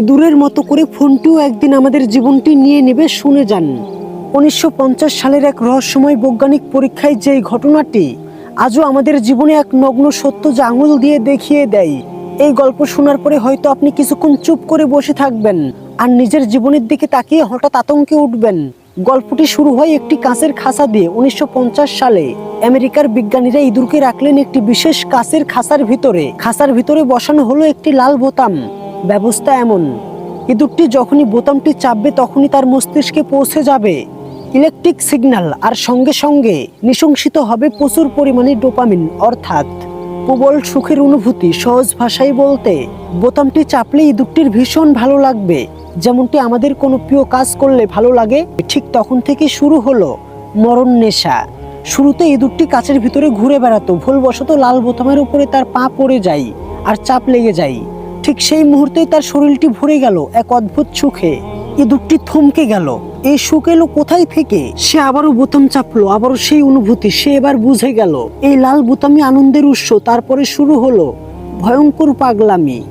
ইঁদুরের মতো করে ফোনটিও একদিন আমাদের জীবনটি নিয়ে নেবে শুনে যান। উনিশশো পঞ্চাশ সালের এক রহস্যময় বৈজ্ঞানিক পরীক্ষায় যে ঘটনাটি আজও আমাদের জীবনে এক নগ্ন সত্য যা আঙুল দিয়ে দেখিয়ে দেয়, এই গল্প শোনার পরে হয়তো আপনি কিছুক্ষণ চুপ করে বসে থাকবেন আর নিজের জীবনের দিকে তাকিয়ে হঠাৎ আতঙ্কে উঠবেন। গল্পটি শুরু হয় একটি কাঁচের খাঁচা দিয়ে উনিশশো পঞ্চাশ সালে। আমেরিকার বিজ্ঞানীরা ইঁদুরকে রাখলেন একটি বিশেষ কাঁচের খাঁচার ভিতরে। খাঁচার ভিতরে বসানো হলো একটি লাল বোতাম। ব্যবস্থা এমন। ইঁদুরটি যখনই বোতামটি চাপবে, তখনই তার মস্তিষ্কে পৌঁছে যাবে। ইলেকট্রিক সিগন্যাল আর সঙ্গে সঙ্গে নিশংসিত হবে প্রচুর পরিমাণে ডোপামিন, অর্থাৎ প্রবল সুখের অনুভূতি। সহজ ভাষায় বলতে, বোতামটি চাপলে ইঁদুরটির ভীষণ ভালো লাগবে। যেমনটি আমাদের কোনো প্রিয় কাজ করলে ভালো লাগে, ঠিক তখন থেকে শুরু হলো মরণ নেশা। শুরুতে ইঁদুরটি কাচের ভিতরে ঘুরে বেড়াতো, ভুলবশত লাল বোতামের উপরে তার পা পড়ে যায় আর চাপ লেগে যায়। ঠিক সেই মুহূর্তেই তার শরীরটি ভরে গেল এক অদ্ভুত সুখে। ইঁদুরটি থমকে গেল। এই সুখ এলো কোথায় থেকে? সে আবারও বোতাম চাপলো, আবারও সেই অনুভূতি, সে এবার বুঝে গেল। এই লাল বোতামি আনন্দের উৎস, তারপরে শুরু হলো ভয়ঙ্কর পাগলামি।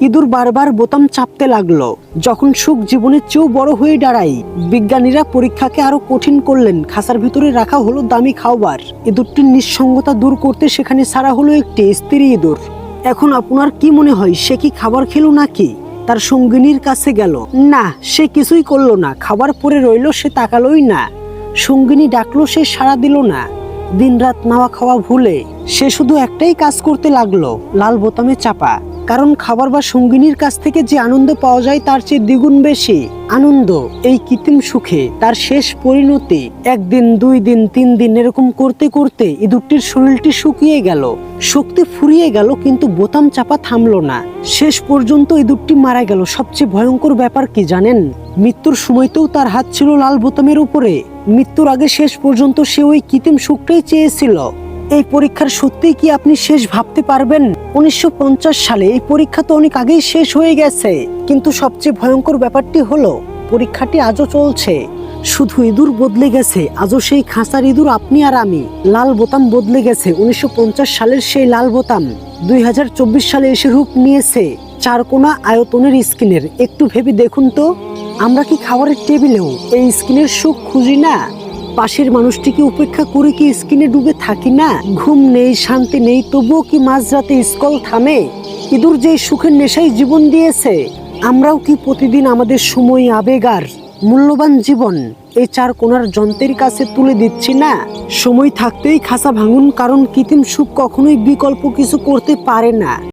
ইঁদুর বারবার বোতাম চাপতে লাগল। যখন সুখ জীবনের চেয়েও বড় হয়ে দাঁড়ায়, বিজ্ঞানীরা পরীক্ষাকে আরও কঠিন করলেন। খাসার ভিতরে রাখা হলো দামি খাবার ইঁদুরটির নিঃসঙ্গতা দূর করতে সেখানে সারা হলো একটি স্ত্রী ইঁদুর। এখন আপনার কি মনে হয়, সে কি খাবার খেলো নাকি? তার সঙ্গিনীর কাছে গেল। না, সে কিছুই করল না, খাবার পরে রইল, সে তাকালোই না। সঙ্গিনী ডাকলো, সে সাড়া দিল না। দিনরাত নাওয়া খাওয়া ভুলে সে শুধু একটাই কাজ করতে লাগল, লাল বোতামে চাপা। কারণ খাবার বা সঙ্গিনীর কাছ থেকে যে আনন্দ পাওয়া যায় তার চেয়ে দ্বিগুণ বেশি। আনন্দ, এই কৃত্রিম সুখে তার শেষ পরিণতি একদিন, দুই দিন, তিন দিন এরকম করতে করতে ইঁদুরটির শরীরটি শুকিয়ে গেল। শক্তি ফুরিয়ে গেল কিন্তু বোতাম চাপা থামলো না। শেষ পর্যন্ত ইঁদুরটি মারা গেল। সবচেয়ে ভয়ঙ্কর ব্যাপার কি জানেন? মৃত্যুর সময়তেও তার হাত ছিল লাল বোতামের উপরে। মৃত্যুর আগে শেষ পর্যন্ত সে ওই কৃত্রিম সুখটাই চেয়েছিল। এই পরীক্ষার সত্যিই কি আপনি শেষ ভাবতে পারবেন? উনিশশো পঞ্চাশ সালে এই পরীক্ষা তো অনেক আগেই শেষ হয়ে গেছে। কিন্তু সবচেয়ে ভয়ঙ্কর ব্যাপারটি হলো, পরীক্ষাটি আজও চলছে। শুধু ইঁদুর বদলে গেছে, আজও সেই খাঁচার ইঁদুর আপনি আর আমি, লাল বোতাম বদলে গেছে। উনিশশো পঞ্চাশ সালের সেই লাল বোতাম দুই হাজার চব্বিশ সালে এসে রূপ নিয়েছে চারকোনা আয়তনের স্কিনের। একটু ভেবে দেখুন তো, আমরা কি খাবারের টেবিলেও এই স্কিনের সুখ খুঁজি না? পাশের মানুষটিকে উপেক্ষা করে কি স্কিনে ডুবে থাকি না? ঘুম নেই, শান্তি নেই, তবুও কি মাঝরাতে স্কল থামে? ইঁদুর যে সুখের নেশায় জীবন দিয়েছে, আমরাও কি প্রতিদিন আমাদের সময় আবেগ আর মূল্যবান জীবন? এই চার কোনার যন্ত্রের কাছে তুলে দিচ্ছি না। সময় থাকতেই খাসা ভাঙুন, কারণ কৃত্রিম সুখ কখনোই বিকল্প কিছু করতে পারে না।